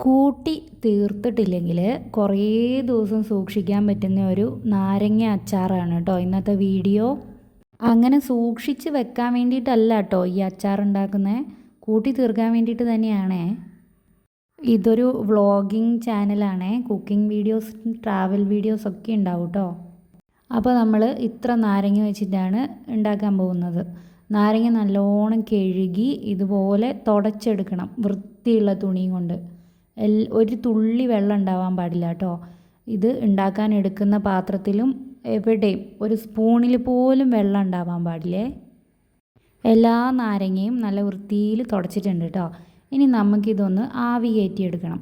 കൂട്ടി തീർത്തിട്ടില്ലെങ്കിൽ കുറേ ദിവസം സൂക്ഷിക്കാൻ പറ്റുന്ന ഒരു നാരങ്ങ അച്ചാറാണ് കേട്ടോ ഇന്നത്തെ വീഡിയോ. അങ്ങനെ സൂക്ഷിച്ച് വെക്കാൻ വേണ്ടിയിട്ടല്ല കേട്ടോ ഈ അച്ചാർ ഉണ്ടാക്കുന്നത് കൂട്ടി തീർക്കാൻ വേണ്ടിയിട്ട് തന്നെയാണേ. ഇതൊരു വ്ളോഗിങ് ചാനലാണേ. കുക്കിംഗ് വീഡിയോസ് ട്രാവൽ വീഡിയോസ് ഒക്കെ ഉണ്ടാവും കേട്ടോ അപ്പോൾ നമ്മൾ ഇത്ര നാരങ്ങ വെച്ചിട്ടാണ് ഉണ്ടാക്കാൻ പോകുന്നത്. നാരങ്ങ നല്ലോണം കഴുകി ഇതുപോലെ തുടച്ചെടുക്കണം വൃത്തിയുള്ള തുണിയും കൊണ്ട്. ഒരു തുള്ളി വെള്ളം ഉണ്ടാവാൻ പാടില്ല കേട്ടോ. ഇത് ഉണ്ടാക്കാൻ എടുക്കുന്ന പാത്രത്തിലും എവിടെയും ഒരു സ്പൂണിൽ പോലും വെള്ളം ഉണ്ടാവാൻ പാടില്ലേ? എല്ലാ നാരങ്ങയും നല്ല വൃത്തിയിൽ തുടച്ചിട്ടുണ്ട് കേട്ടോ. ഇനി നമുക്കിതൊന്ന് ആവി കയറ്റിയെടുക്കണം.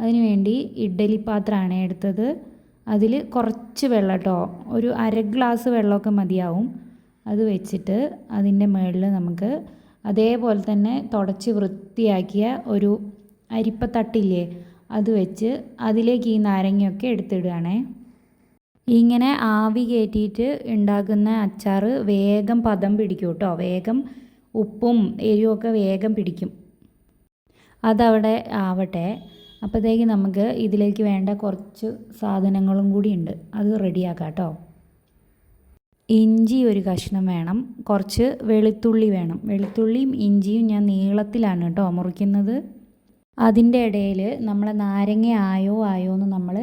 അതിനുവേണ്ടി ഇഡ്ഡലി പാത്രമാണ് എടുത്തത്. അതിൽ കുറച്ച് വെള്ളം കേട്ടോ. ഒരു അര ഗ്ലാസ് വെള്ളമൊക്കെ മതിയാവും. അത് വെച്ചിട്ട് അതിന്റെ മുകളിൽ നമുക്ക് അതേപോലെ തന്നെ തുടച്ച് വൃത്തിയാക്കിയ ഒരു അരിപ്പത്തട്ടില്ലേ? അത് വെച്ച് അതിലേക്ക് ഈ നാരങ്ങയൊക്കെ എടുത്തിടുകയാണേ. ഇങ്ങനെ ആവി കയറ്റിയിട്ട് ഉണ്ടാക്കുന്ന അച്ചാർ വേഗം പദം പിടിക്കും കേട്ടോ. വേഗം ഉപ്പും എരിവുമൊക്കെ വേഗം പിടിക്കും. അതവിടെ ആവട്ടെ. അപ്പോഴത്തേക്ക് നമുക്ക് ഇതിലേക്ക് വേണ്ട കുറച്ച് സാധനങ്ങളും കൂടി ഉണ്ട്. അത് റെഡിയാക്കാം കേട്ടോ. ഇഞ്ചി ഒരു കഷ്ണം വേണം. കുറച്ച് വെളുത്തുള്ളി വേണം. വെളുത്തുള്ളിയും ഇഞ്ചിയും ഞാൻ നീളത്തിലാണ് കേട്ടോ മുറിക്കുന്നത്. അതിന്റെ ഇടയിൽ നമ്മൾ നാരങ്ങ ആയോ ആയോ എന്ന് നമ്മൾ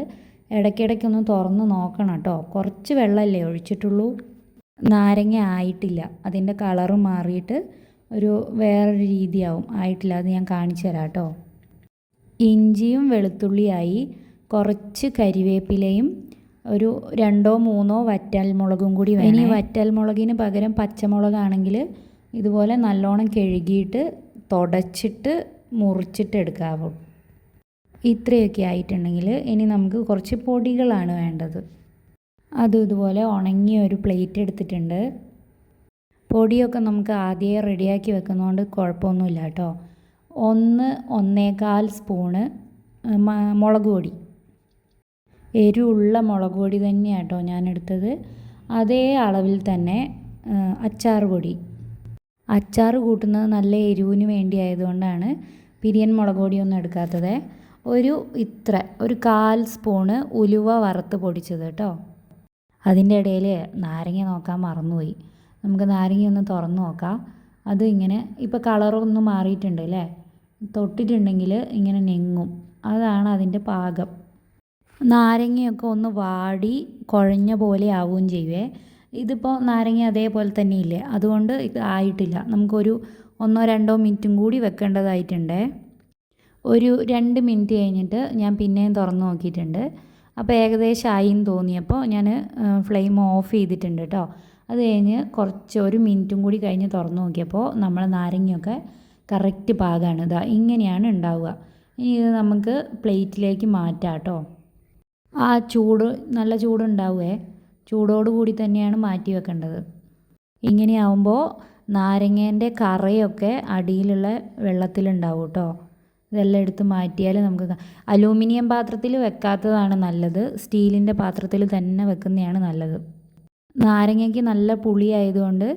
ഇടയ്ക്കിടയ്ക്കൊന്ന് തുറന്ന് നോക്കണം കേട്ടോ. കുറച്ച് വെള്ളമല്ലേ ഒഴിച്ചിട്ടുള്ളൂ. നാരങ്ങ ആയിട്ടില്ല. അതിന്റെ കളറ് മാറിയിട്ട് ഒരു വേറൊരു രീതിയാവും. ആയിട്ടില്ല. അത് ഞാൻ കാണിച്ചു തരാം കേട്ടോ. ഇഞ്ചിയും വെളുത്തുള്ളിയായി കുറച്ച് കരിവേപ്പിലയും ഒരു രണ്ടോ മൂന്നോ വറ്റൽമുളകും കൂടി വേണം. ഇനി വറ്റൽമുളകിന് പകരം പച്ചമുളകാണെങ്കിൽ ഇതുപോലെ നല്ലോണം കഴുകിയിട്ട് തുടച്ചിട്ട് മുറിച്ചിട്ട് എടുക്കാവൂ ഇത്രയൊക്കെ ആയിട്ടുണ്ടെങ്കിൽ ഇനി നമുക്ക് കുറച്ച് പൊടികളാണ് വേണ്ടത്. അതും ഇതുപോലെ ഉണങ്ങിയ ഒരു പ്ലേറ്റ് എടുത്തിട്ടുണ്ട്. പൊടിയൊക്കെ നമുക്ക് ആദ്യമേ റെഡിയാക്കി വെക്കുന്നതുകൊണ്ട് കുഴപ്പമൊന്നുമില്ല കേട്ടോ. ഒന്ന് ഒന്നേകാൽ സ്പൂണ് മുളക് പൊടി. എരിവുള്ള മുളക് പൊടി തന്നെയാണ് കേട്ടോ ഞാൻ എടുത്തത് അതേ അളവിൽ തന്നെ അച്ചാർ പൊടി. അച്ചാർ കൂട്ടുന്നത് നല്ല എരിവിന് വേണ്ടി ആയതുകൊണ്ടാണ് പിരിയൻ മുളക് പൊടിയൊന്നും എടുക്കാത്തത്. ഒരു ഇത്ര ഒരു കാൽ സ്പൂണ് ഉലുവ വറുത്ത് പൊടിച്ചത് കേട്ടോ. അതിന്റെ ഇടയിൽ നാരങ്ങ നോക്കാൻ മറന്നുപോയി. നമുക്ക് നാരങ്ങ ഒന്ന് തുറന്ന് നോക്കാം. അത് ഇങ്ങനെ ഇപ്പോൾ കളറൊന്ന് മാറിയിട്ടുണ്ട് അല്ലേ? തൊട്ടിട്ടുണ്ടെങ്കിൽ ഇങ്ങനെ നെങ്ങും അതാണ് അതിന്റെ പാകം. നാരങ്ങയൊക്കെ ഒന്ന് വാടി കുഴഞ്ഞ പോലെ ആവുകയും ചെയ്യുവേ. ഇതിപ്പോൾ നാരങ്ങ അതേപോലെ തന്നെ ഇല്ലേ? അതുകൊണ്ട് ഇത് ആയിട്ടില്ല. നമുക്കൊരു ഒന്നോ രണ്ടോ മിനിറ്റും കൂടി വെക്കേണ്ടതായിട്ടുണ്ട്. ഒരു രണ്ട് മിനിറ്റ് കഴിഞ്ഞിട്ട് ഞാൻ പിന്നെയും തുറന്ന് നോക്കിയിട്ടുണ്ട്. അപ്പോൾ ഏകദേശം ആയി എന്ന് തോന്നിയപ്പോൾ ഞാൻ ഫ്ലെയിം ഓഫ് ചെയ്തിട്ടുണ്ട് കേട്ടോ. അത് കഴിഞ്ഞ് കുറച്ച് ഒരു മിനിറ്റും കൂടി കഴിഞ്ഞ് തുറന്ന് നോക്കിയപ്പോൾ നമ്മൾ നാരങ്ങയൊക്കെ കറക്റ്റ് പാകമാണ് ഇതാ ഇങ്ങനെയാണ് ഉണ്ടാവുക. ഇനി ഇത് നമുക്ക് പ്ലേറ്റിലേക്ക് മാറ്റാം കേട്ടോ. ആ ചൂട് നല്ല ചൂടുണ്ടാവുമേ ചൂടോടുകൂടി തന്നെയാണ് മാറ്റി വെക്കേണ്ടത്. ഇങ്ങനെയാവുമ്പോൾ നാരങ്ങേന്റെ കറയൊക്കെ അടിയിലുള്ള വെള്ളത്തിലുണ്ടാവും കേട്ടോ ഇതെല്ലാം എടുത്ത് മാറ്റിയാൽ നമുക്ക് അലൂമിനിയം പാത്രത്തിൽ വെക്കാത്തതാണ് നല്ലത്. സ്റ്റീലിന്റെ പാത്രത്തിൽ തന്നെ വെക്കുന്നതാണ് നല്ലത്. നാരങ്ങയ്ക്ക് നല്ല പുളി ആയതുകൊണ്ട്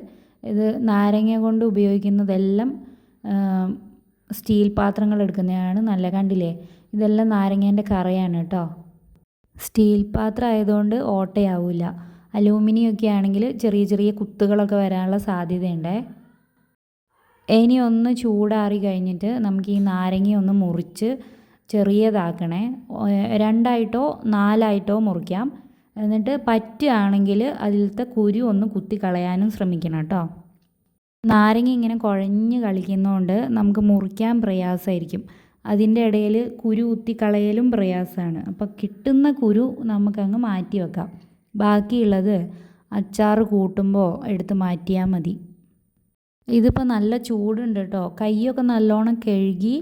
ഇത് നാരങ്ങ കൊണ്ട് ഉപയോഗിക്കുന്നതെല്ലാം സ്റ്റീൽ പാത്രങ്ങൾ എടുക്കുന്നതാണ് നല്ല കണ്ടില്ലേ? ഇതെല്ലാം നാരങ്ങേന്റെ കറയാണ് കേട്ടോ സ്റ്റീൽ പാത്രം ആയതുകൊണ്ട് ഓട്ടയാവില്ല അലൂമിനിയം ഒക്കെ ആണെങ്കിൽ ചെറിയ ചെറിയ കുത്തുകളൊക്കെ വരാനുള്ള സാധ്യതയുണ്ടേ. ഇനി ഒന്ന് ചൂടാറി കഴിഞ്ഞിട്ട് നമുക്ക് ഈ നാരങ്ങ ഒന്ന് മുറിച്ച് ചെറിയതാക്കണേ. രണ്ടായിട്ടോ നാലായിട്ടോ മുറിക്കാം. എന്നിട്ട് പറ്റുകയാണെങ്കിൽ അതിലത്തെ കുരു ഒന്ന് കുത്തി കളയാനും ശ്രമിക്കണം കേട്ടോ. നാരങ്ങ ഇങ്ങനെ കുഴഞ്ഞ് കളിക്കുന്നതുകൊണ്ട് നമുക്ക് മുറിക്കാൻ പ്രയാസമായിരിക്കും. അതിന്റെ ഇടയിൽ കുരു കുത്തി കളയലും പ്രയാസമാണ്. അപ്പോൾ കിട്ടുന്ന കുരു നമുക്കങ്ങ് മാറ്റി വെക്കാം. ബാക്കിയുള്ളത് അച്ചാർ കൂട്ടുമ്പോൾ എടുത്ത് മാറ്റിയാൽ മതി. ഇതിപ്പോൾ നല്ല ചൂടുണ്ട് കേട്ടോ കൈയൊക്കെ നല്ലോണം കഴുകി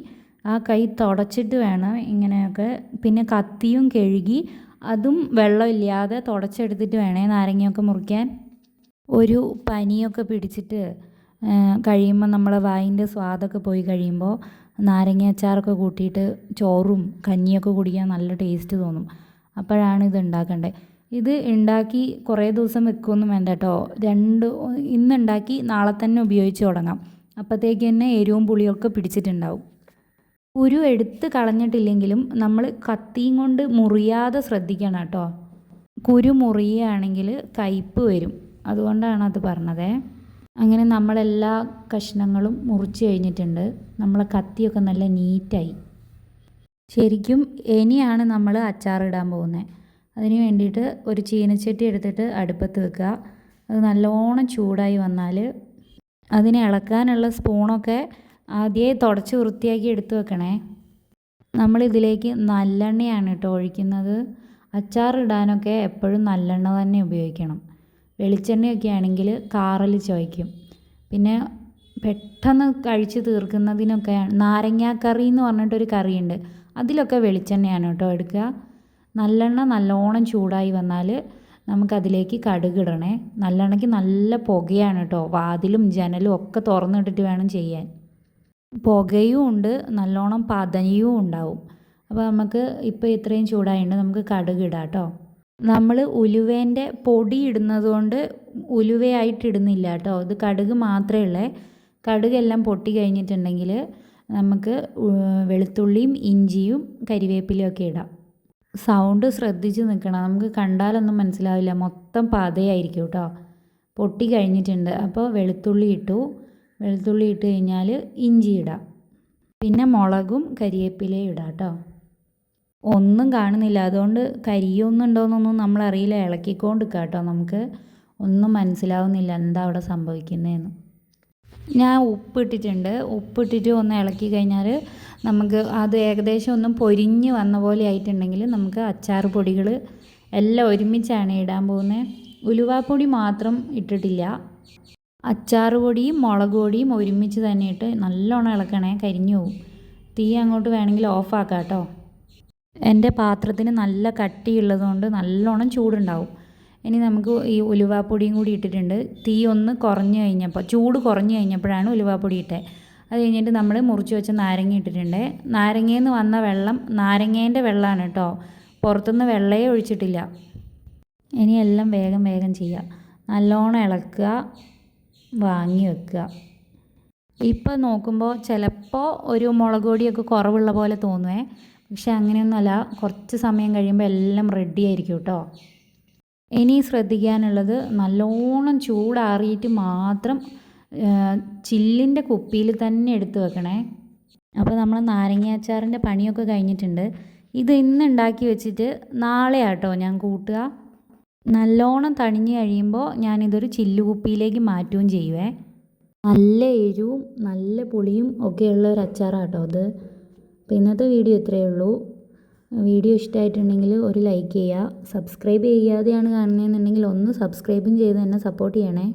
ആ കൈ തുടച്ചിട്ട് വേണം ഇങ്ങനെയൊക്കെ. പിന്നെ കത്തിയും കഴുകി അതും വെള്ളമില്ലാതെ തുടച്ചെടുത്തിട്ട് വേണേ നാരങ്ങയൊക്കെ മുറിക്കാൻ. ഒരു പനിയൊക്കെ പിടിച്ചിട്ട് കഴിയുമ്പോൾ നമ്മളെ വായിന്റെ സ്വാദൊക്കെ പോയി കഴിയുമ്പോൾ നാരങ്ങ അച്ചാറൊക്കെ കൂട്ടിയിട്ട് ചോറും കഞ്ഞിയൊക്കെ കുടിക്കാൻ നല്ല ടേസ്റ്റ് തോന്നും. അപ്പോഴാണ് ഇത് ഉണ്ടാക്കേണ്ടത് ഇത് ഉണ്ടാക്കി കുറേ ദിവസം വെക്കുകയൊന്നും വേണ്ട കേട്ടോ രണ്ട് ഇന്നുണ്ടാക്കി നാളെ തന്നെ ഉപയോഗിച്ച് തുടങ്ങാം. അപ്പോഴത്തേക്ക് തന്നെ എരിവും പുളിയൊക്കെ പിടിച്ചിട്ടുണ്ടാവും. കുരു എടുത്ത് കളഞ്ഞിട്ടില്ലെങ്കിലും നമ്മൾ കത്തിയും കൊണ്ട് മുറിയാതെ ശ്രദ്ധിക്കണം കേട്ടോ കുരു മുറിയുകയാണെങ്കിൽ കയ്പ്പ് വരും. അതുകൊണ്ടാണ് അത് പറഞ്ഞത്. അങ്ങനെ നമ്മളെല്ലാ കഷ്ണങ്ങളും മുറിച്ച് കഴിഞ്ഞിട്ടുണ്ട്. നമ്മളെ കത്തിയൊക്കെ നല്ല നീറ്റായി. ശരിക്കും ഇനിയാണ് നമ്മൾ അച്ചാറിടാൻ പോകുന്നത്. അതിന് വേണ്ടിയിട്ട് ഒരു ചീനച്ചട്ടി എടുത്തിട്ട് അടുപ്പത്ത് വെക്കുക. അത് നല്ലോണം ചൂടായി വന്നാൽ അതിനെ ഇളക്കാനുള്ള സ്പൂണൊക്കെ ആദ്യമേ തുടച്ച് വൃത്തിയാക്കി എടുത്തു വെക്കണേ. നമ്മളിതിലേക്ക് നല്ലെണ്ണയാണ് കേട്ടോ ഒഴിക്കുന്നത്. അച്ചാറിടാനൊക്കെ എപ്പോഴും നല്ലെണ്ണ തന്നെ ഉപയോഗിക്കണം. വെളിച്ചെണ്ണയൊക്കെ ആണെങ്കിൽ കാറിൽ ചോയ്ക്കും പിന്നെ പെട്ടെന്ന് കഴിച്ച് തീർക്കുന്നതിനൊക്കെ നാരങ്ങാക്കറി എന്ന് പറഞ്ഞിട്ടൊരു കറിയുണ്ട്. അതിലൊക്കെ വെളിച്ചെണ്ണയാണ് കേട്ടോ എടുക്കുക. നല്ലെണ്ണ നല്ലോണം ചൂടായി വന്നാൽ നമുക്കതിലേക്ക് കടുകിടണേ നല്ലെണ്ണയ്ക്ക് നല്ല പുകയാണ് കേട്ടോ വാതിലും ജനലും ഒക്കെ തുറന്നിട്ടിട്ട് വേണം ചെയ്യാൻ. പുകയും ഉണ്ട് നല്ലോണം പതയും ഉണ്ടാവും. അപ്പോൾ നമുക്ക് ഇപ്പോൾ ഇത്രയും ചൂടായതുകൊണ്ട് നമുക്ക് കടുക് ഇടാം കേട്ടോ നമ്മൾ ഉലുവേന്റെ പൊടി ഇടുന്നത് കൊണ്ട് ഉലുവയായിട്ട് ഇടുന്നില്ല കേട്ടോ ഇത് കടുക് മാത്രമേ ഉള്ളേ. കടുകെല്ലാം പൊട്ടി കഴിഞ്ഞിട്ടുണ്ടെങ്കിൽ നമുക്ക് വെളുത്തുള്ളിയും ഇഞ്ചിയും കരിവേപ്പിലയും ഒക്കെ ഇടാം. സൗണ്ട് ശ്രദ്ധിച്ച് നിൽക്കണം. നമുക്ക് കണ്ടാലൊന്നും മനസ്സിലാവില്ല. മൊത്തം പതയായിരിക്കും കേട്ടോ പൊട്ടി കഴിഞ്ഞിട്ടുണ്ട്. അപ്പോൾ വെളുത്തുള്ളി ഇട്ടു. വെളുത്തുള്ളി ഇട്ട് കഴിഞ്ഞാൽ ഇഞ്ചി ഇടാം. പിന്നെ മുളകും കരിയേപ്പിലയും ഇടാം കേട്ടോ ഒന്നും കാണുന്നില്ല. അതുകൊണ്ട് കരിയൊന്നും ഉണ്ടോയെന്നൊന്നും നമ്മളറിയില്ല. ഇളക്കിക്കൊണ്ട് കേട്ടോ നമുക്ക്. ഒന്നും മനസ്സിലാവുന്നില്ല. എന്താ അവിടെ സംഭവിക്കുന്നതെന്ന് ഞാൻ ഉപ്പിട്ടിട്ടുണ്ട്. ഉപ്പിട്ടിട്ട് ഒന്ന് ഇളക്കി കഴിഞ്ഞാൽ നമുക്ക് അത് ഏകദേശം ഒന്ന് പൊരിഞ്ഞ് വന്ന പോലെ ആയിട്ടുണ്ടെങ്കിൽ നമുക്ക് അച്ചാർ പൊടികൾ എല്ലാം ഒരുമിച്ചാണ് ഇടാൻ പോകുന്നത്. ഉലുവാപ്പൊടി മാത്രം ഇട്ടിട്ടില്ല. അച്ചാർ പൊടിയും മുളക് പൊടിയും ഒരുമിച്ച് തന്നെ ഇട്ട് നല്ലോണം ഇളക്കണേ. കരിഞ്ഞു പോകും തീ അങ്ങോട്ട് വേണമെങ്കിൽ ഓഫാക്കാം കേട്ടോ. എന്റെ പാത്രത്തിന് നല്ല കട്ടിയുള്ളതുകൊണ്ട് നല്ലോണം ചൂടുണ്ടാവും. ഇനി നമുക്ക് ഈ ഉലുവാപ്പൊടിയും കൂടി ഇട്ടിട്ടുണ്ട്. തീ ഒന്ന് കുറഞ്ഞു കഴിഞ്ഞപ്പോൾ ചൂട് കുറഞ്ഞു കഴിഞ്ഞപ്പോഴാണ് ഉലുവാപ്പൊടി ഇട്ടത് അത് കഴിഞ്ഞിട്ട് നമ്മൾ മുറിച്ച് വെച്ച നാരങ്ങ ഇട്ടിട്ടുണ്ട്. നാരങ്ങയിൽ നിന്ന് വന്ന വെള്ളം നാരങ്ങേന്റെ വെള്ളമാണ് കേട്ടോ. പുറത്തുനിന്ന് വെള്ളയെ ഒഴിച്ചിട്ടില്ല. ഇനി എല്ലാം വേഗം വേഗം ചെയ്യുക. നല്ലോണം ഇളക്കുക വാങ്ങി വെക്കുക. ഇപ്പോൾ നോക്കുമ്പോൾ ചിലപ്പോൾ ഒരു മുളക് പൊടിയൊക്കെ കുറവുള്ള പോലെ തോന്നുവേ. പക്ഷെ അങ്ങനെയൊന്നുമല്ല. കുറച്ച് സമയം കഴിയുമ്പോൾ എല്ലാം റെഡി ആയിരിക്കും കേട്ടോ. ഇനി ശ്രദ്ധിക്കാനുള്ളത് നല്ലോണം ചൂടാറിയിട്ട് മാത്രം ചില്ലിന്റെ കുപ്പിയിൽ തന്നെ എടുത്ത് വെക്കണേ. അപ്പോൾ നമ്മൾ നാരങ്ങ അച്ചാറിന്റെ പണിയൊക്കെ കഴിഞ്ഞിട്ടുണ്ട്. ഇത് ഇന്ന് ഉണ്ടാക്കി വെച്ചിട്ട് നാളെ ആട്ടോ ഞാൻ കൂട്ടുക. നല്ലോണം തണിഞ്ഞ് കഴിയുമ്പോൾ ഞാനിതൊരു ചില്ലുകുപ്പിയിലേക്ക് മാറ്റുകയും ചെയ്യുവേ. നല്ല എരിവും നല്ല പുളിയും ഒക്കെയുള്ള ഒരു അച്ചാറാട്ടോ അത്. അപ്പോൾ ഇന്നത്തെ വീഡിയോ ഇത്രയേ ഉള്ളൂ. വീഡിയോ ഇഷ്ടമായിട്ടുണ്ടെങ്കിൽ ഒരു ലൈക്ക് ചെയ്യുക സബ്സ്ക്രൈബ് ചെയ്യാതെയാണ് കാണുന്നതെന്നുണ്ടെങ്കിൽ ഒന്ന് സബ്സ്ക്രൈബും ചെയ്ത് എന്നെ സപ്പോർട്ട് ചെയ്യണേ.